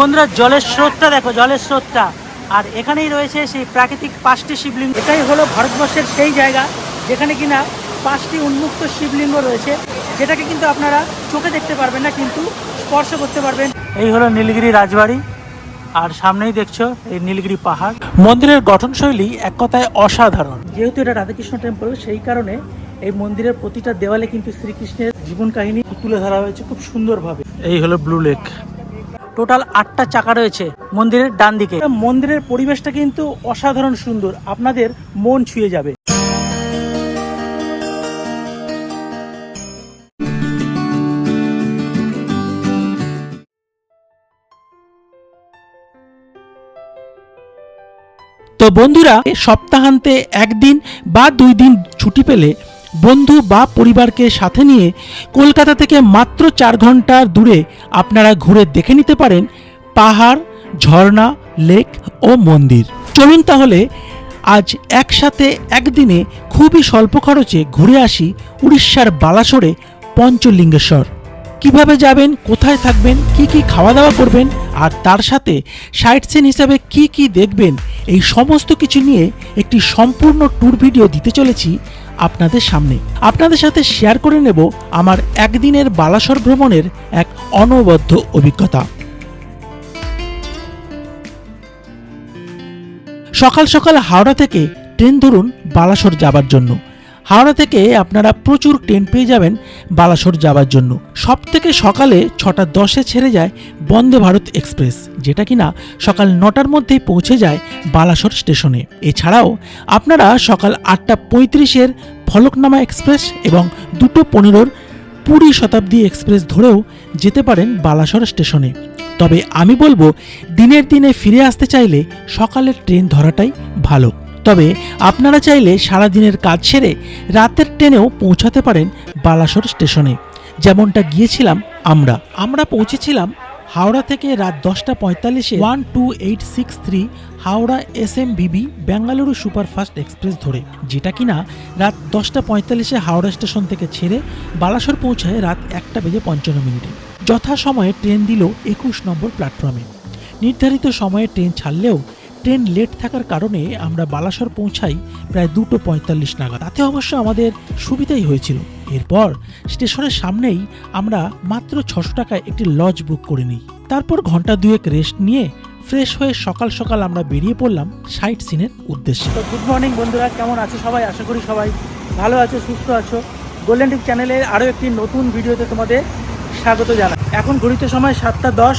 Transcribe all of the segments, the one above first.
বন্ধুরা জলের স্রোতটা দেখো জলের স্রোতটা আর এখানেই রয়েছে সেই প্রাকৃতিক পাঁচটি শিবলিঙ্গ এটাই হলো ভারতবর্ষের সেই জায়গা যেখানে কিনা পাঁচটি উন্মুক্ত শিবলিঙ্গ রয়েছে যেটাকে কিন্তু আপনারা চোখে দেখতে পারবেন না কিন্তু স্পর্শ করতে পারবেন এই হলো নীলগিরি রাজবাড়ি আর সামনেই দেখছ এই নীলগিরি পাহাড় মন্দিরের গঠনশৈলী এক কথায় অসাধারণ যেহেতু এটা রাধাকৃষ্ণ টেম্পল সেই কারণে এই মন্দিরের প্রতিটা দেওয়ালে কিন্তু শ্রীকৃষ্ণের জীবন কাহিনী তুলে ধরা হয়েছে খুব সুন্দরভাবে। এই হলো ব্লু লেক টোটাল আটটা চাকা রয়েছে মন্দিরের ডান দিকে। মন্দিরের পরিবেশটা কিন্তু অসাধারণ সুন্দর। আপনাদের মন ছুঁয়ে যাবে। তো বন্ধুরা সপ্তাহান্তে একদিন বা দুই দিন ছুটি পেলে বন্ধু বা পরিবারকে সাথে নিয়ে কলকাতা থেকে মাত্র চার ঘণ্টার দূরে আপনারা ঘুরে দেখে নিতে পারেন পাহাড়, ঝর্ণা, লেক ও মন্দির। চলুন তাহলে আজ একসাথে একদিনে খুবই স্বল্প খরচে ঘুরে আসি উড়িষ্যার বালাসোরে পঞ্চলিঙ্গেশ্বর। কীভাবে যাবেন, কোথায় থাকবেন, কি কি খাওয়া দাওয়া করবেন, আর তার সাথে সাইট সিন হিসাবে কি কি দেখবেন, এই সমস্ত কিছু নিয়ে একটি সম্পূর্ণ ট্যুর ভিডিও দিতে চলেছি আপনাদের সামনে। আপনাদের সাথে শেয়ার করে নেব আমার একদিনের বালাসর ভ্রমণের এক অনবদ্য অভিজ্ঞতা। সকাল সকাল হাওড়া থেকে ট্রেন ধরুন বালাসর যাবার জন্য। হাওড়া থেকে আপনারা প্রচুর ট্রেন পেয়ে যাবেন বালাসর যাবার জন্য। সব থেকে সকালে ছটা দশে ছেড়ে যায় বন্দে ভারত এক্সপ্রেস, যেটা কিনা সকাল নটার মধ্যেই পৌঁছে যায় বালাসর স্টেশনে। এছাড়াও আপনারা সকাল আটটা পঁয়ত্রিশের ফলকনামা এক্সপ্রেস এবং দুটো পনেরোর পুরী শতাব্দী এক্সপ্রেস ধরেও যেতে পারেন বালাসর স্টেশনে। তবে আমি বলব, দিনের দিনে ফিরে আসতে চাইলে সকালের ট্রেন ধরাটাই ভালো। তবে আপনারা চাইলে সারা দিনের কাজ সেরে রাতের ট্রেনেও পৌঁছাতে পারেন বালাসর স্টেশনে। যেমনটা গিয়েছিলাম আমরা। আমরা পৌঁছেছিলাম হাওড়া থেকে রাত দশটা পঁয়তাল্লিশে one two eight six three Howrah S M VB Bengaluru superfast express ধরে, যেটা কিনা রাত দশটা পঁয়তাল্লিশে হাওড়া স্টেশন থেকে ছেড়ে বালাসর পৌঁছায় রাত একটা বেজে পঞ্চান্ন মিনিটে। যথাসময়ে ট্রেন দিল একুশ নম্বর প্ল্যাটফর্মে। নির্ধারিত সময়ে ট্রেন ছাড়লেও ট্রেন লেট থাকার কারণে আমরা বালাসর পৌঁছাই প্রায় দুটো পঁয়তাল্লিশ নাগাদ। তাতে অবশ্য আমাদের সুবিধাই হয়েছিল। এরপর স্টেশনের সামনেই আমরা মাত্র ছশো টাকায় একটি লজ বুক করে নিই। তারপর ঘণ্টা দুয়েক রেস্ট নিয়ে ফ্রেশ হয়ে সকাল সকাল আমরা বেরিয়ে পড়লাম সাইট সিনের উদ্দেশ্যে। তো গুড মর্নিং বন্ধুরা, কেমন আছো সবাই? আশা করি সবাই ভালো আছো, সুস্থ আছো। গোল্ডেন টিপ চ্যানেলের আরও একটি নতুন ভিডিওতে তোমাদের স্বাগত জানাই। এখন ঘড়িতে সময় সাতটা দশ,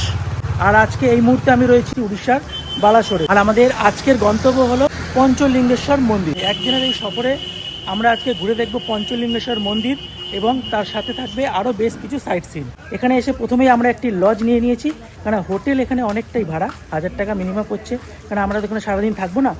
আর আজকে এই মুহূর্তে আমি রয়েছি উড়িষ্যার বালাসোরে। আর আমাদের আজকের গন্তব্য হলো পঞ্চলিঙ্গেশ্বর মন্দির। একদিনের এই সফরে আমরা আজকে ঘুরে দেখব পঞ্চলিঙ্গেশ্বর মন্দির এবং তার সাথে থাকবে আরও বেশ কিছু সাইট সিন এখানে এসে প্রথমেই আমরা একটি লজ নিয়ে নিয়েছি। কারণ হোটেল এখানে অনেকটাই ভাড়া, হাজার টাকা মিনিমাম করছে কারণ আমরা তো এখানে সারাদিন থাকব না।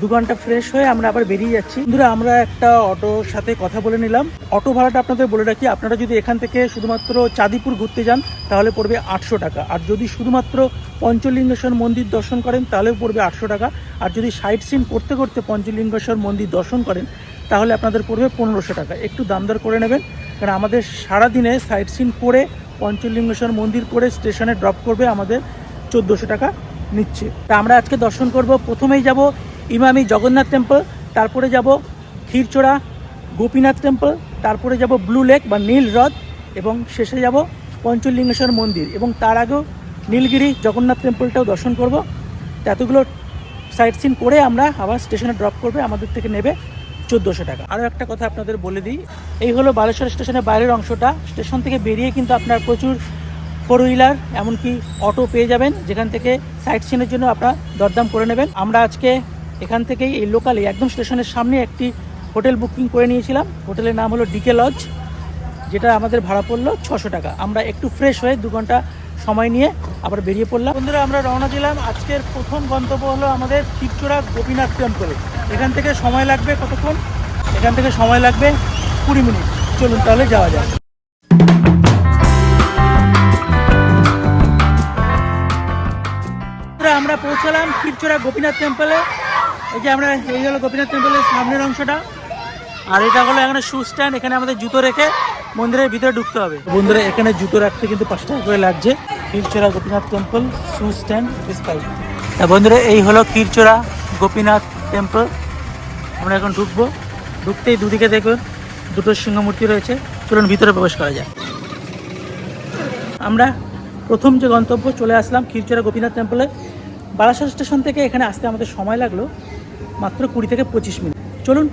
দু ঘণ্টা ফ্রেশ হয়ে আমরা আবার বেরিয়ে যাচ্ছি। বন্ধুরা, আমরা একটা অটোর সাথে কথা বলে নিলাম। অটো ভাড়াটা আপনাদের বলে রাখি, আপনারা যদি এখান থেকে শুধুমাত্র চাঁদিপুর ঘুরতে যান, তাহলে পড়বে আটশো টাকা। আর যদি শুধুমাত্র পঞ্চলিঙ্গেশ্বর মন্দির দর্শন করেন, তাহলেও পড়বে আটশো টাকা। আর যদি সাইট সিন করতে করতে পঞ্চলিঙ্গেশ্বর মন্দির দর্শন করেন, তাহলে আপনাদের পড়বে পনেরোশো টাকা। একটু দাম দর করে নেবেন, কারণ আমাদের সারাদিনে সাইট সিন করে, পঞ্চলিঙ্গেশ্বর মন্দির করে স্টেশনে ড্রপ করবে আমাদের চোদ্দোশো টাকা নিচ্ছে। তা আমরা আজকে দর্শন করব। প্রথমেই যাব ইমামি জগন্নাথ টেম্পল তারপরে যাব ক্ষীরচোড়া, গোপীনাথ টেম্পল তারপরে যাব ব্লু লেক বা নীল হ্রদ, এবং শেষে যাব পঞ্চলিঙ্গেশ্বর মন্দির, এবং তার আগেও নীলগিরি জগন্নাথ টেম্পলটাও দর্শন করব। এতগুলো সাইট সিন করে আমরা আবার স্টেশনে ড্রপ করবে, আমাদের থেকে নেবে চোদ্দোশো টাকা। আরও একটা কথা আপনাদের বলে দিই, এই হলো বালেশ্বর স্টেশনের বাইরের অংশটা। স্টেশন থেকে বেরিয়ে কিন্তু আপনার প্রচুর ফোর হুইলার এমনকি অটো পেয়ে যাবেন, যেখান থেকে সাইট সিনের জন্য আপনারা দরদাম করে নেবেন। আমরা আজকে এখান থেকেই এই লোকালে একদম স্টেশনের সামনে একটি হোটেল বুকিং করে নিয়েছিলাম। হোটেলের নাম হলো ডিকে লজ, যেটা আমাদের ভাড়া পড়ল ছশো টাকা। আমরা একটু ফ্রেশ হয়ে দু ঘণ্টা সময় নিয়ে আবার বেরিয়ে পড়লাম। বন্ধুরা, আমরা রওনা দিলাম। আজকের প্রথম গন্তব্য হলো আমাদের শিবচোড়া গোপীনাথ টেম্পলে এখান থেকে সময় লাগবে কতক্ষণ? এখান থেকে সময় লাগবে কুড়ি মিনিট। চলুন তাহলে যাওয়া যাক। আমরা পৌঁছালাম শিবচোড়া গোপীনাথ টেম্পলে এই যে আমরা, এই হলো গোপীনাথ টেম্পলের সামনের অংশটা। আর এটা হলো এখানে শু স্ট্যান্ড এখানে আমাদের জুতো রেখে মন্দিরের ভিতরে ঢুকতে হবে। বন্ধুরা, এখানে জুতো রাখতে কিন্তু পাঁচ টাকা করে লাগছে। Khirchora Gopinath temple shoe stand space বন্ধুরা, এই হলো ক্ষীরচোরা গোপীনাথ টেম্পল। আমরা এখন ঢুকবো। ঢুকতেই দুদিকে দেখবেন দুটো সিংহ মূর্তি রয়েছে। চলুন ভিতরে প্রবেশ করা যায় আমরা প্রথম যে গন্তব্য চলে আসলাম ক্ষীরচোরা গোপীনাথ টেম্পলে। বারাসাত স্টেশন থেকে এখানে আসতে আমাদের সময় লাগল। মাত্র কুড়ি থেকে পঁচিশ মিনিট। চলুন,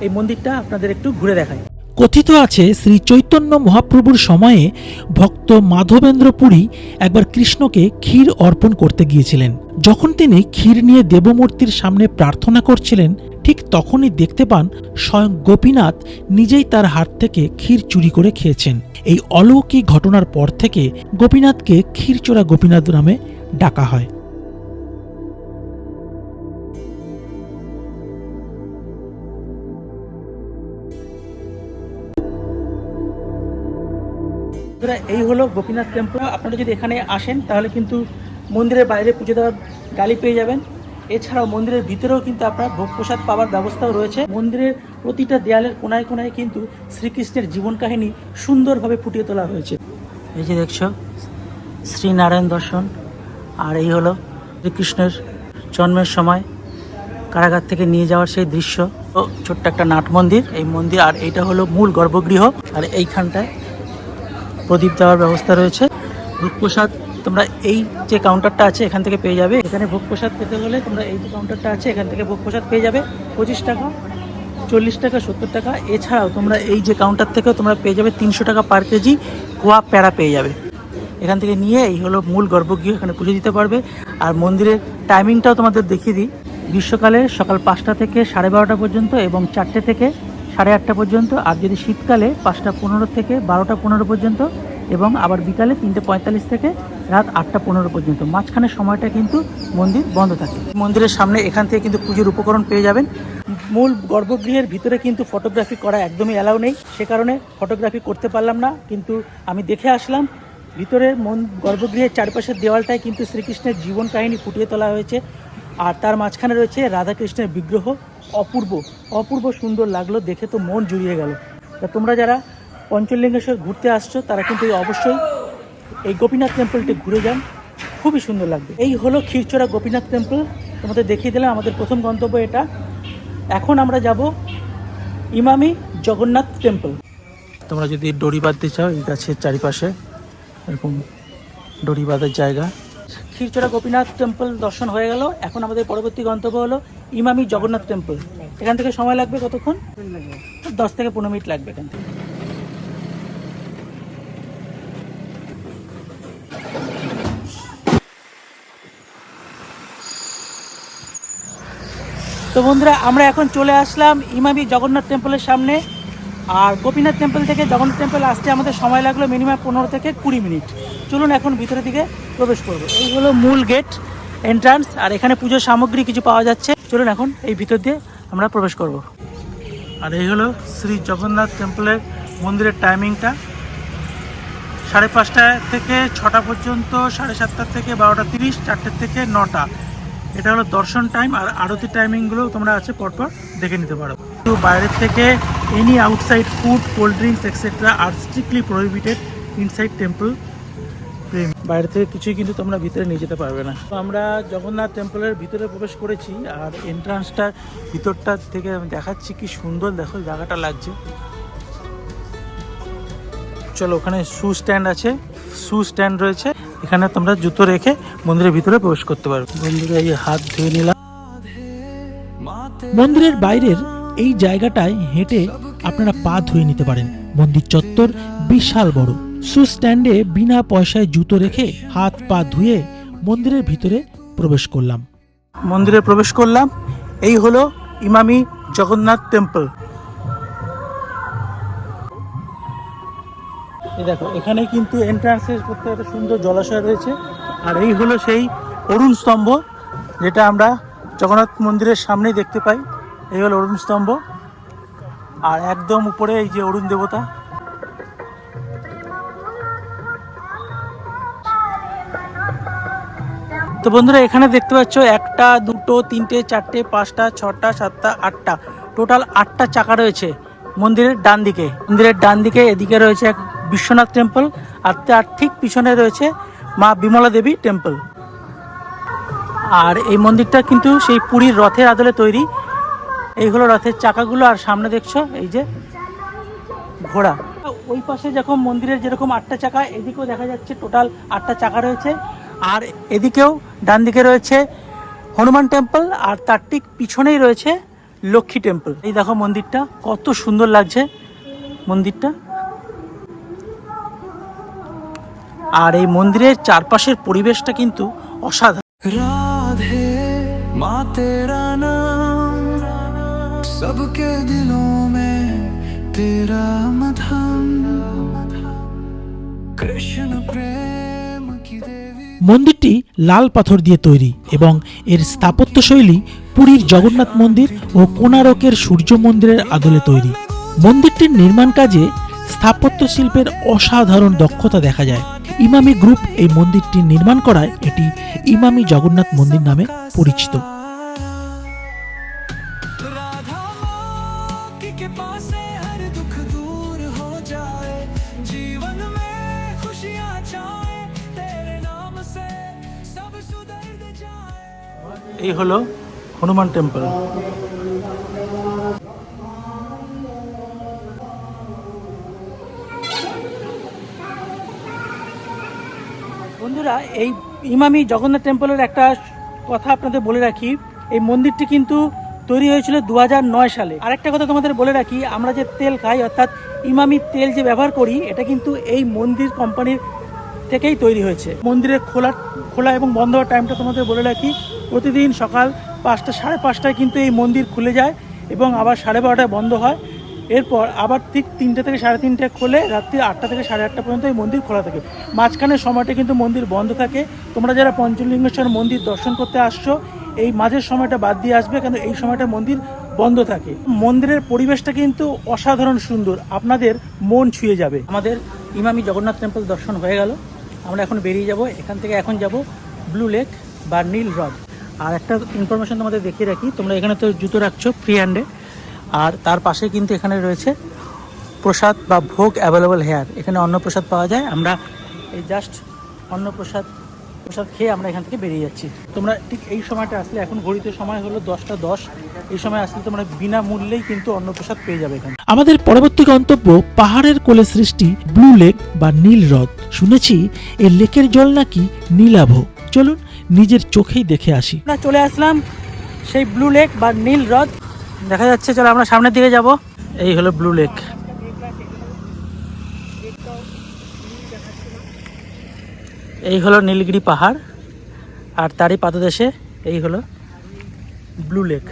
এই মন্দিরটা আপনাদের একটু ঘুরে দেখাই। কথিত আছে, শ্রী চৈতন্য মহাপ্রভুর সময়ে ভক্ত মাধবেন্দ্র পুরী একবার কৃষ্ণকে ক্ষীর অর্পণ করতে গিয়েছিলেন। যখন তিনি ক্ষীর নিয়ে দেবমূর্তির সামনে প্রার্থনা করছিলেন, ঠিক তখনই দেখতে পান স্বয়ং গোপীনাথ নিজেই তার হাত থেকে ক্ষীর চুরি করে খেয়েছেন। এই অলৌকিক ঘটনার পর থেকে গোপীনাথকে ক্ষীরচোরা গোপীনাথ নামে ডাকা হয়। বন্ধুরা, এই হলো গোপীনাথ টেম্পল আপনারা যদি এখানে আসেন, তাহলে কিন্তু মন্দিরের বাইরে পুজো দেওয়ার গালি পেয়ে যাবেন। এছাড়াও মন্দিরের ভিতরেও কিন্তু আপনার ভোগ প্রসাদ পাওয়ার ব্যবস্থাও রয়েছে। মন্দিরের প্রতিটা দেয়ালের কোনায় কোনায় কিন্তু শ্রীকৃষ্ণের জীবন কাহিনী সুন্দরভাবে ফুটিয়ে তোলা হয়েছে। এই যে দেখছ, শ্রীনারায়ণ দর্শন। আর এই হলো শ্রীকৃষ্ণের জন্মের সময়, কারাগার থেকে নিয়ে যাওয়ার সেই দৃশ্য। ছোট্ট একটা নাট মন্দির, এই মন্দির। আর এইটা হলো মূল গর্ভগৃহ। আর এইখানটায় প্রদীপ দেওয়ার ব্যবস্থা রয়েছে। ভোগ প্রসাদ তোমরা এই যে কাউন্টারটা আছে এখান থেকে পেয়ে যাবে। এখানে ভোগ প্রসাদ পেতে হলে তোমরা এই যে কাউন্টারটা আছে এখান থেকে ভোগ প্রসাদ পেয়ে যাবে। পঁচিশ টাকা, চল্লিশ টাকা, সত্তর টাকা। এছাড়াও তোমরা এই যে কাউন্টার থেকেও তোমরা পেয়ে যাবে তিনশো টাকা পার কেজি কোয়া প্যারা পেয়ে যাবে। এখান থেকে নিয়ে এই হলো মূল গর্ভগৃহ, এখানে পুজো দিতে পারবে। আর মন্দিরের টাইমিংটাও তোমাদের দেখিয়ে দিই। গ্রীষ্মকালে সকাল পাঁচটা থেকে সাড়ে বারোটা পর্যন্ত এবং চারটে থেকে সাড়ে আটটা পর্যন্ত, আর যদি শীতকালে পাঁচটা পনেরো থেকে বারোটা পনেরো পর্যন্ত এবং আবার বিকালে তিনটে পঁয়তাল্লিশ থেকে রাত আটটা পনেরো পর্যন্ত। মাঝখানের সময়টা কিন্তু মন্দির বন্ধ থাকে। মন্দিরের সামনে এখান থেকে কিন্তু পুজোর উপকরণ পেয়ে যাবেন। মূল গর্ভগৃহের ভিতরে কিন্তু ফটোগ্রাফি করা একদমই অ্যালাউ নেই। সে কারণে ফটোগ্রাফি করতে পারলাম না, কিন্তু আমি দেখে আসলাম, ভিতরের মন, গর্ভগৃহের চারপাশের দেওয়ালটায় কিন্তু শ্রীকৃষ্ণের জীবন কাহিনী ফুটিয়ে তোলা হয়েছে। আর তার মাঝখানে রয়েছে রাধাকৃষ্ণের বিগ্রহ। অপূর্ব অপূর্ব সুন্দর লাগল, দেখে তো মন জুড়িয়ে গেল। তা তোমরা যারা পঞ্চলিঙ্গেশ্বর ঘুরতে আসছো, তারা কিন্তু অবশ্যই এই গোপীনাথ টেম্পলটি ঘুরে যান। খুবই সুন্দর লাগবে। এই হলো ক্ষীরচোরা গোপীনাথ টেম্পল তোমাদের দেখিয়ে দিলাম, আমাদের প্রথম গন্তব্য এটা। এখন আমরা যাব ইমামি জগন্নাথ টেম্পল তোমরা যদি দড়ি বাঁধতে চাও, এই গাছের চারিপাশে এরকম দড়ি বাঁধার জায়গা। ক্ষীরচোরা গোপীনাথ টেম্পল দর্শন হয়ে গেল। এখন আমাদের পরবর্তী গন্তব্য হলো ইমামি জগন্নাথ টেম্পল এখান থেকে সময় লাগবে কতক্ষণ? দশ থেকে পনেরো মিনিট লাগবে এখান থেকে। তো বন্ধুরা, আমরা এখন চলে আসলাম ইমামি জগন্নাথ টেম্পলের সামনে। আর গোপীনাথ টেম্পল থেকে জগন্নাথ টেম্পল আসতে আমাদের সময় লাগল মিনিমাম পনেরো থেকে কুড়ি মিনিট। চলুন এখন ভিতরের দিকে প্রবেশ করব। এই হলো মূল গেট এন্ট্রান্স আর এখানে পুজোর সামগ্রী কিছু পাওয়া যাচ্ছে। চলুন এখন এই ভিতর দিয়ে আমরা প্রবেশ করব। আর এই হলো শ্রী জগন্নাথ টেম্পলের মন্দিরের টাইমিংটা সাড়ে পাঁচটা থেকে ছটা পর্যন্ত, সাড়ে সাতটা থেকে বারোটা তিরিশ চারটের থেকে নটা। এটা হলো দর্শন টাইম আর আরতি টাইমিংগুলো তোমরা আছে, পরপর দেখে নিতে পারো। তো বাইরের থেকে any outside food cold drinks etcetera আর স্ট্রিক্টলি প্রহিবিটেড ইনসাইড টেম্পল বাইরে থেকে কিছুই কিন্তু তোমরা ভিতরে নিয়ে যেতে পারবে না। তো আমরা জগন্নাথ টেম্পলের ভিতরে প্রবেশ করেছি আর এন্ট্রান্সটা ভিতরটা থেকে আমি দেখাচ্ছি কি সুন্দর, দেখো জায়গাটা লাগছে। চলো ওখানে শু স্ট্যান্ড আছে শু স্ট্যান্ড রয়েছে। এখানে তোমরা জুতো রেখে মন্দিরের ভিতরে প্রবেশ করতে পারবে বন্ধুরা, এই হাত ধুয়ে নিলাম। মন্দিরের বাইরের এই জায়গাটায় হেঁটে আপনারা পা ধুয়ে নিতে পারেন। মন্দির চত্বর বিশাল বড়। সু স্ট্যান্ডে বিনা পয়সায় জুতো রেখে হাত পা ধুয়ে মন্দিরের ভিতরে প্রবেশ করলাম। মন্দিরে প্রবেশ করলাম। এই হলো ইমামি জগন্নাথ টেম্পল। দেখো, এখানে কিন্তু এন্ট্রান্সের করতে একটা সুন্দর জলাশয় রয়েছে। আর এই হলো সেই অরুণ স্তম্ভ, যেটা আমরা জগন্নাথ মন্দিরের সামনেই দেখতে পাই। এই হলো অরুণ স্তম্ভ। আর একদম উপরে এই যে অরুণ দেবতা তো বন্ধুরা, এখানে দেখতে পাচ্ছ একটা, দুটো, তিনটে, চারটে, পাঁচটা, ছটা, সাতটা, আটটা। টোটাল আটটা চাকা রয়েছে মন্দিরের ডান দিকে। মন্দিরের ডান দিকে এদিকে রয়েছে এক বিশ্বনাথ টেম্পল আর তার ঠিক পিছনে রয়েছে মা বিমলা দেবী টেম্পল আর এই মন্দিরটা কিন্তু সেই পুরীর রথের আদলে তৈরি। এই হলো রথের চাকাগুলো আর সামনে দেখছ এই যে ঘোড়া। ওই পাশে যখন মন্দিরের যেরকম আটটা চাকা, এদিকেও দেখা যাচ্ছে টোটাল আটটা চাকা রয়েছে। আর এদিকেও ডান দিকে রয়েছে হনুমান টেম্পল, আর তার ঠিক পিছনেই রয়েছে লক্ষ্মী টেম্পল। এই দেখো মন্দিরটা, কত সুন্দর লাগছে মন্দিরটা। আর এই মন্দিরের চারপাশের পরিবেশটা কিন্তু অসাধারণ। সবকে দিলো মে কৃষ্ণ প্রেম মন্দিরটি লাল পাথর দিয়ে তৈরি এবং এর স্থাপত্যশৈলী পুরীর জগন্নাথ মন্দির ও কোণারকের সূর্য মন্দিরের আদলে তৈরি। মন্দিরটির নির্মাণ কাজে স্থাপত্য শিল্পের অসাধারণ দক্ষতা দেখা যায়। ইমামি গ্রুপ এই মন্দিরটি নির্মাণ করায় এটি ইমামি জগন্নাথ মন্দির নামে পরিচিত। এই হলো হনুমান টেম্পল বন্ধুরা, এই ইমামি জগন্নাথ টেম্পলের একটা কথা আপনাদের বলে রাখি, এই মন্দিরটি কিন্তু তৈরি হয়েছিল দু সালে। আরেকটা কথা তোমাদের বলে রাখি, আমরা যে তেল খাই, অর্থাৎ ইমামি তেল যে ব্যবহার করি, এটা কিন্তু এই মন্দির কোম্পানির থেকেই তৈরি হয়েছে। মন্দিরের খোলা খোলা এবং বন্ধ হওয়ার টাইমটা তোমাদের বলে রাখি প্রতিদিন সকাল পাঁচটা, সাড়ে পাঁচটায় কিন্তু এই মন্দির খুলে যায় এবং আবার সাড়ে বারোটায় বন্ধ হয়। এরপর আবার ঠিক তিনটে থেকে সাড়ে তিনটায় খোলে রাত্রি আটটা থেকে সাড়ে আটটা পর্যন্ত এই মন্দির খোলা থাকে। মাঝখানের সময়টা কিন্তু মন্দির বন্ধ থাকে। তোমরা যারা পঞ্চলিঙ্গেশ্বর মন্দির দর্শন করতে আসছো, এই মাঝের সময়টা বাদ দিয়ে আসবে কেন এই সময়টা মন্দির বন্ধ থাকে। মন্দিরের পরিবেশটা কিন্তু অসাধারণ সুন্দর। আপনাদের মন ছুঁয়ে যাবে। আমাদের ইমামি জগন্নাথ টেম্পল দর্শন হয়ে গেল। আমরা এখন বেরিয়ে যাব। এখান থেকে এখন যাব ব্লু লেক বা নীল হ্রদ। আর একটা ইনফরমেশন তোমাদের দেখিয়ে রাখি, তোমরা এখানে তো জুতো রাখছো ফ্রি হ্যান্ডে আর তার পাশে কিন্তু এখানে রয়েছে প্রসাদ বা ভোগ অ্যাভেলেবল হেয়ার এখানে অন্নপ্রসাদ পাওয়া যায়। আমরা এই জাস্ট অন্নপ্রসাদ, প্রসাদ খেয়ে আমরা এখান থেকে বেরিয়ে যাচ্ছি। তোমরা ঠিক এই সময়টা আসলে, এখন ঘড়িতে সময় হলো দশটা দশ। এই সময় আসলে তোমরা বিনামূল্যেই কিন্তু অন্নপ্রসাদ পেয়ে যাবে এখানে। আমাদের পরবর্তী গন্তব্য পাহাড়ের কোলে সৃষ্টি, ব্লু লেক বা নীল হ্রদ। শুনেছি এই লেকের জল নাকি নীলাভ। চলুন নিজের চোখেই দেখে আসি। আমরা চলে আসলাম সেই ব্লু লেক বা নীল হ্রদ। দেখা যাচ্ছে, চলো আমরা সামনের দিকে যাব। এই হলো ব্লু লেক এই হলো নীলগিরি পাহাড়, আর তারই পাদদেশে এই হলো ব্লু লেক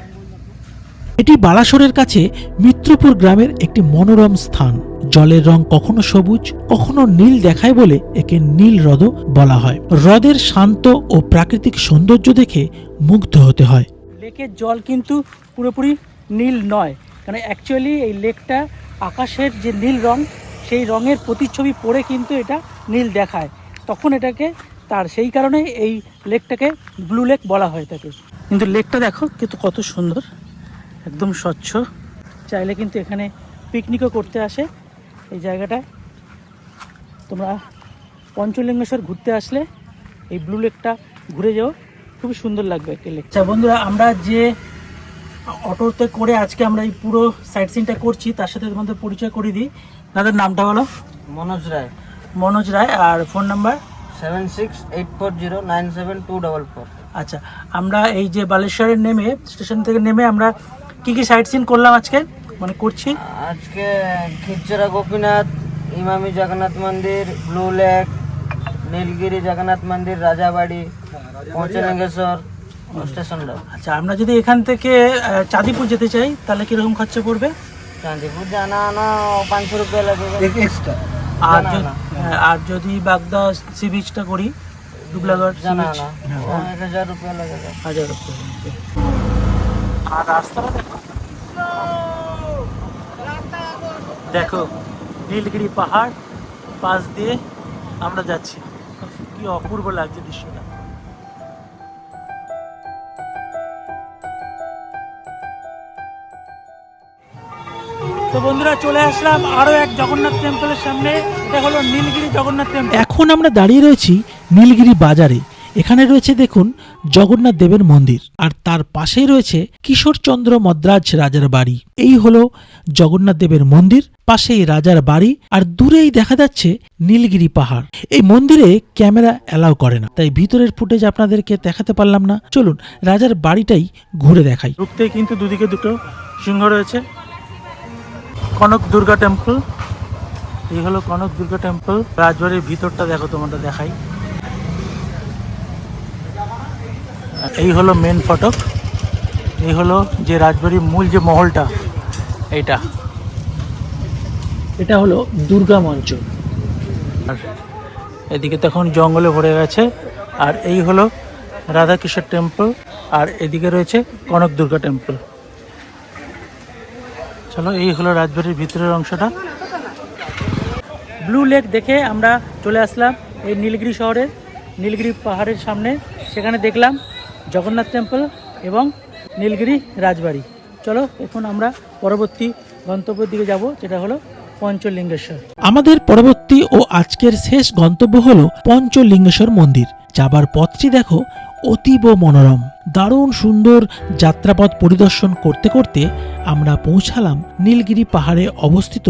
এটি বালাসোরের কাছে মিত্রপুর গ্রামের একটি মনোরম স্থান। জলের রং কখনো সবুজ, কখনো নীল দেখায় বলে একে নীল হ্রদও বলা হয়। হ্রদের শান্ত ও প্রাকৃতিক সৌন্দর্য দেখে মুগ্ধ হতে হয়। লেকের জল কিন্তু পুরোপুরি নীল নয় কারণ অ্যাকচুয়ালি এই লেকটা আকাশের যে নীল রং, সেই রঙের প্রতিচ্ছবি পড়ে কিন্তু এটা নীল দেখায়। তখন এটাকে তার সেই কারণে এই লেকটাকে ব্লু লেক বলা হয়ে থাকে। কিন্তু লেকটা দেখো কিন্তু কত সুন্দর। একদম স্বচ্ছ। চাইলে কিন্তু এখানে পিকনিকও করতে আসে এই জায়গাটায়। তোমরা পঞ্চলিঙ্গেশ্বর ঘুরতে আসলে এই ব্লু লেকটা ঘুরে যাও। খুবই সুন্দর লাগবে একটা লেক আচ্ছা বন্ধুরা আমরা যে অটোতে করে আজকে আমরা এই পুরো সাইট সিনটা করছি তার সাথে তোমাদের পরিচয় করে দিই। তাদের নামটা হলো মনোজ রায়। মনোজ রায় আর phone number seven six eight four zero nine seven two double four আচ্ছা আমরা এই যে বালেশ্বরের নেমে স্টেশন থেকে নেমে আমরা কি কি সাইট সিন করলাম আজকে? মানে করছি? আজকে খিচরা গোপীনাথ ইমামি জগন্নাথ মন্দির ব্লু লেক নীলগিরি জগন্নাথ মন্দির রাজাবাড়ি পঞ্চলিঙ্গেশ্বর স্টেশন রোড। আচ্ছা আমরা যদি এখান থেকে চাঁদিপুর যেতে চাই তাহলে কীরকম খরচা পড়বে? চাঁদিপুর জানা আনা পাঁচশো রুপিয়া লাগবে। আর যদি- হ্যাঁ, আর যদি বাগদা সি বিচটা করি দুবলাগড় সি জানা বিচ হাজার রুপিয়া লাগবে। হাজার রুপি দেখো। নীলগিরি পাহাড়, পাশ দিয়ে আমরা যাচ্ছি। কি অপূর্ব লাগছে দৃশ্যটা। তো বন্ধুরা, চলে আসলাম আরও এক জগন্নাথ টেম্পলের সামনে। এটা হলো নীলগিরি জগন্নাথ টেম্পল এখন আমরা দাঁড়িয়ে রয়েছি নীলগিরি বাজারে। এখানে রয়েছে দেখুন জগন্নাথ দেবের মন্দির, আর তার পাশেই রয়েছে কিশোরচন্দ্র মদ্রাজ রাজার বাড়ি। এই হলো জগন্নাথ দেবের মন্দির, পাশেই রাজার বাড়ি, আর দূরেই দেখা যাচ্ছে নীলগিরি পাহাড়। এই মন্দিরে ক্যামেরা অ্যালাউ করে না, তাই ভিতরের ফুটেজ আপনাদেরকে দেখাতে পারলাম না। চলুন, রাজার বাড়িটাই ঘুরে দেখাই। ঢুকতেই কিন্তু দুদিকে দুটো সিংহ রয়েছে। কনক দুর্গা টেম্পল, এই হলো কনক দুর্গা টেম্পল। রাজবাড়ির ভিতরটা দেখো, তোমাদের দেখাই। এই হলো মেন ফটক। এই হলো যে রাজবাড়ির মূল যে মহলটা এইটা। এটা হলো দুর্গা মঞ্চ। আর এদিকে তখন জঙ্গলে ভরে গেছে। আর এই হলো রাধাকিশোর টেম্পল আর এদিকে রয়েছে কনক দুর্গা টেম্পল চলো এই হলো রাজবাড়ির ভিতরের অংশটা। ব্লু লেক দেখে আমরা চলে আসলাম এই নীলগিরি শহরের নীলগিরি পাহাড়ের সামনে সেখানে দেখলাম জগন্নাথ টেম্পল এবং নীলগিরি রাজবাড়ি। চলো এখন আমরা পরবর্তী গন্তব্যের দিকে যাব যেটা হলো পঞ্চলিঙ্গেশ্বর। আমাদের পরবর্তী ও আজকের শেষ গন্তব্য হল পঞ্চলিঙ্গেশ্বর মন্দির। যাবার পথটি দেখো অতীব মনোরম। দারুণ সুন্দর যাত্রাপথ পরিদর্শন করতে করতে আমরা পৌঁছালাম নীলগিরি পাহাড়ে অবস্থিত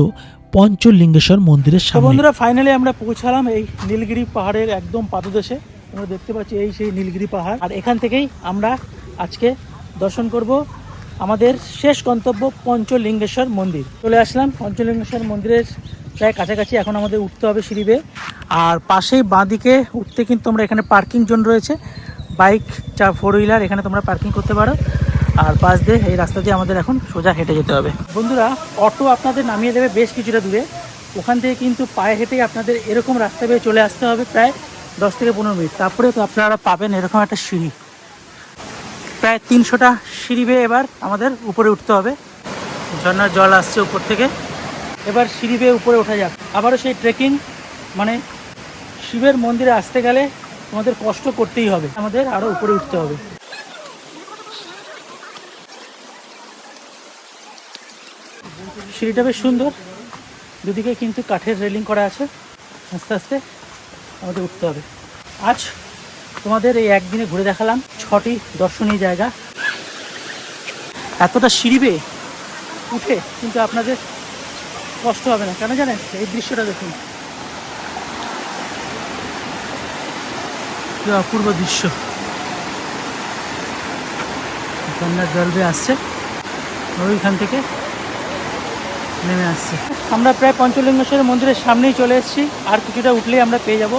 পঞ্চলিঙ্গেশ্বর মন্দিরের সামনে। বন্ধুরা ফাইনালি আমরা পৌঁছালাম এই নীলগিরি পাহাড়ের একদম পাদদেশে। আমরা দেখতে পাচ্ছি এই সেই নীলগিরি পাহাড়। আর এখান থেকেই আমরা আজকে দর্শন করব আমাদের শেষ গন্তব্য পঞ্চলিঙ্গেশ্বর মন্দির। চলে আসলাম পঞ্চলিঙ্গেশ্বর মন্দিরের প্রায় কাছাকাছি, এখন আমাদের উঠতে হবে সিঁড়ি। আর পাশেই বাঁদিকে উঠতে কিন্তু আমরা এখানে পার্কিং জোন রয়েছে। বাইক, চা ফোর হুইলার এখানে তোমরা পার্কিং করতে পারো। আর পাশ দিয়ে এই রাস্তা দিয়ে আমাদের এখন সোজা হেঁটে যেতে হবে। বন্ধুরা, অটো আপনাদের নামিয়ে দেবে বেশ কিছুটা দূরে। ওখান থেকে কিন্তু পায়ে হেঁটেই আপনাদের এরকম রাস্তা বেয়ে চলে আসতে হবে প্রায় দশ থেকে পনেরো মিনিট। তারপরে তো আপনারা পাবেন এরকম একটা সিঁড়ি। প্রায় তিনশোটা সিঁড়ি বেয়ে এবার আমাদের উপরে উঠতে হবে। ঝর্নার জল আসছে উপর থেকে। এবার সিঁড়ি বেয়ে উপরে ওঠা যাক। আবারও সেই ট্রেকিং মানে শিবের মন্দিরে আসতে গেলে আমাদের কষ্ট করতেই হবে। আমাদের আরও উপরে উঠতে হবে। সিঁড়িটা বেশ সুন্দর। দুদিকে কিন্তু কাঠের রেলিং করা আছে। আস্তে আস্তে। আমাদের উঠতে হবে। আজ তোমাদের এই একদিনে ঘুরে দেখালাম ছটি দর্শনীয় জায়গা। এতটা সিঁড়ি বেয়ে উঠে কিন্তু আপনাদের কষ্ট হবে না। কেন জানেন? এই দৃশ্যটা দেখুন। অপূর্ব দৃশ্য। জল বেয়ে আসছে, ওইখান থেকে নেমে আসছে। আমরা প্রায় পঞ্চলিঙ্গেশ্বর মন্দিরের সামনেই চলে এসেছি। আর কিছুটা উঠলেই আমরা পেয়ে যাব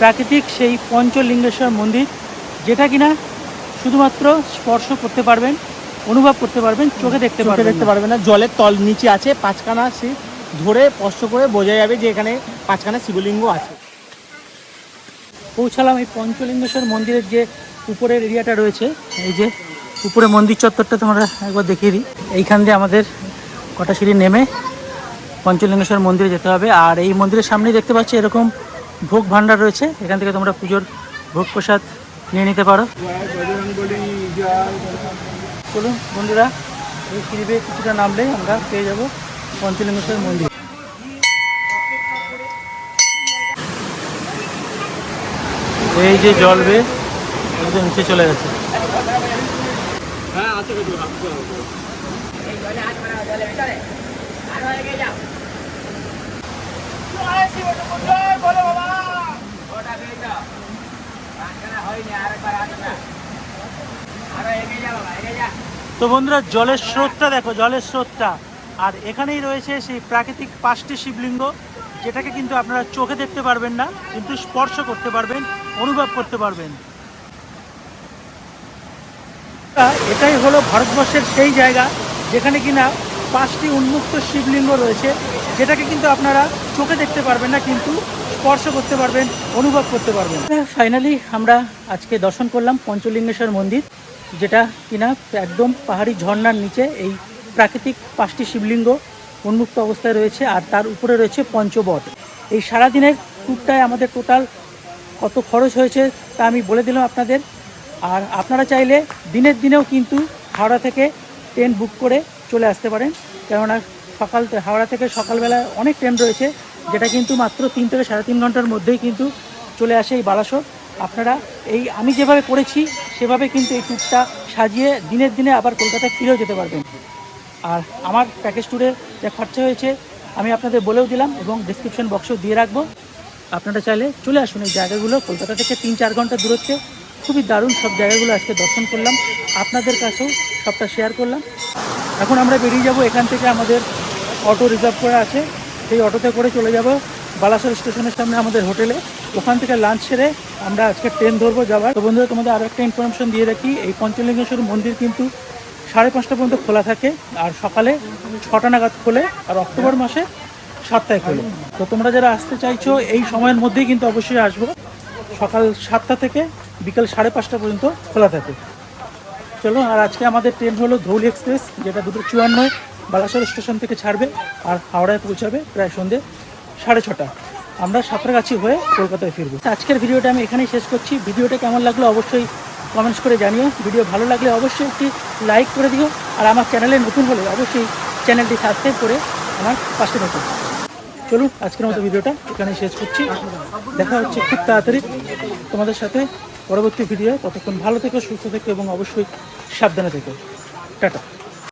প্রাকৃতিক সেই পঞ্চলিঙ্গেশ্বর মন্দির যেটা কিনা শুধুমাত্র স্পর্শ করতে পারবেন অনুভব করতে পারবেন চোখে দেখতে পারবেন দেখতে না। পারবে না। জলের তল নিচে আছে পাঁচখানা সে ধরে স্পষ্ট করে বোঝা যাবে যে এখানে পাঁচখানা শিবলিঙ্গ আছে। পৌঁছালাম এই পঞ্চলিঙ্গেশ্বর মন্দিরের যে উপরের এরিয়াটা রয়েছে এই যে উপরে মন্দির চত্বরটা তোমরা একবার দেখিয়ে দিই। এইখান দিয়ে আমাদের কটা সিঁড়ি নেমে পঞ্চলিঙ্গেশ্বর মন্দিরে যেতে হবে। আর এই মন্দিরের সামনেই দেখতে পাচ্ছি এরকম ভোগ ভাণ্ডার রয়েছে। এখান থেকে তোমরা পুজোর ভোগ প্রসাদ নিয়ে নিতে পারো। চলুন বন্ধুরা, এই সিঁড়ি কিছুটা নামলেই আমরা পেয়ে যাব পঞ্চলিঙ্গেশ্বর মন্দির। এই যে জল বেয়ে নিচে চলে গেছে। তো বন্ধুরা, জলের স্রোতটা দেখো, জলের স্রোতটা। আর এখানেই রয়েছে সেই প্রাকৃতিক পাঁচটি শিবলিঙ্গ, যেটাকে কিন্তু আপনারা চোখে দেখতে পারবেন না, কিন্তু স্পর্শ করতে পারবেন, অনুভব করতে পারবেন। এটাই হলো ভারতবর্ষের সেই জায়গা, যেখানে কিনা পাঁচটি উন্মুক্ত শিবলিঙ্গ রয়েছে, যেটাকে কিন্তু আপনারা চোখে দেখতে পারবেন না, কিন্তু স্পর্শ করতে পারবেন, অনুভব করতে পারবেন। ফাইনালি আমরা আজকে দর্শন করলাম পঞ্চলিঙ্গেশ্বর মন্দির, যেটা কিনা একদম পাহাড়ি ঝর্ণার নিচে এই প্রাকৃতিক পাঁচটি শিবলিঙ্গ উন্মুক্ত অবস্থায় রয়েছে, আর তার উপরে রয়েছে পঞ্চবট। এই সারাদিনের ট্যুরটায় আমাদের টোটাল কত খরচ হয়েছে তা আমি বলে দিলাম আপনাদের। আর আপনারা চাইলে দিনের দিনেও কিন্তু হাওড়া থেকে ট্রেন বুক করে চলে আসতে পারেন, কেননা সকাল হাওড়া থেকে সকালবেলা অনেক ট্রেন রয়েছে। যেটা কিন্তু মাত্র তিন থেকে সাড়ে তিন ঘণ্টার মধ্যেই কিন্তু চলে আসে এই বালাসোর। আপনারা এই আমি যেভাবে করেছি, সেভাবে কিন্তু এই ট্যুরটা সাজিয়ে দিনের দিনে আবার কলকাতায় ফিরেও যেতে পারবেন। আর আমার প্যাকেজ ট্যুরে যা খরচা হয়েছে, আমি আপনাদের বলেও দিলাম এবং ডিসক্রিপশন বক্সেও দিয়ে রাখব। আপনারা চাইলে চলে আসুন এই জায়গাগুলো, কলকাতা থেকে তিন চার ঘণ্টা দূরত্বে। খুবই দারুণ সব জায়গাগুলো আজকে দর্শন করলাম, আপনাদের কাছেও সবটা শেয়ার করলাম। এখন আমরা বেরিয়ে যাব এখান থেকে আমাদের অটো রিজার্ভ করা আছে। সেই অটোতে করে চলে যাব। বালাসর স্টেশনের সামনে আমাদের হোটেলে। ওখান থেকে লাঞ্চ সেরে আমরা আজকে ট্রেন ধরবো যাবার তো বন্ধুরা, তোমাদের আরও একটা ইনফরমেশন দিয়ে রাখি। এই পঞ্চলিঙ্গেশ্বর মন্দির কিন্তু সাড়ে পাঁচটা পর্যন্ত খোলা থাকে। আর সকালে ছটা নাগাদ খোলে। আর অক্টোবর মাসে সাতটায় খোলে। তো তোমরা যারা আসতে চাইছো, এই সময়ের মধ্যেই কিন্তু অবশ্যই আসব। সকাল সাতটা থেকে বিকাল সাড়ে পাঁচটা পর্যন্ত খোলা থাকে। চলো, আর আজকে আমাদের ট্রেন হলো ধৌলি এক্সপ্রেস যেটা দুটো চুয়ান্নয় বালাসর স্টেশন থেকে ছাড়বে আর হাওড়ায় পৌঁছাবে প্রায় সন্ধে সাড়ে ছটা। আমরা সাঁতরাগাছি হয়ে কলকাতায় ফিরবো। আজকের ভিডিওটা আমি এখানেই শেষ করছি। ভিডিওটা কেমন লাগল অবশ্যই কমেন্টস করে জানিও। ভিডিও ভালো লাগলে অবশ্যই একটি লাইক করে দিও। আর আমার চ্যানেলে নতুন হলে অবশ্যই চ্যানেলটি সাবস্ক্রাইব করে আমার পাশে থাকুন চলুন আজকের মতো ভিডিওটা এখানেই শেষ করছি। দেখা হচ্ছে খুব তাড়াতাড়ি তোমাদের সাথে পরবর্তী ভিডিও ততক্ষণ ভালো থেকো, সুস্থ থেকো এবং অবশ্যই সাবধানে থেকো। টাটা।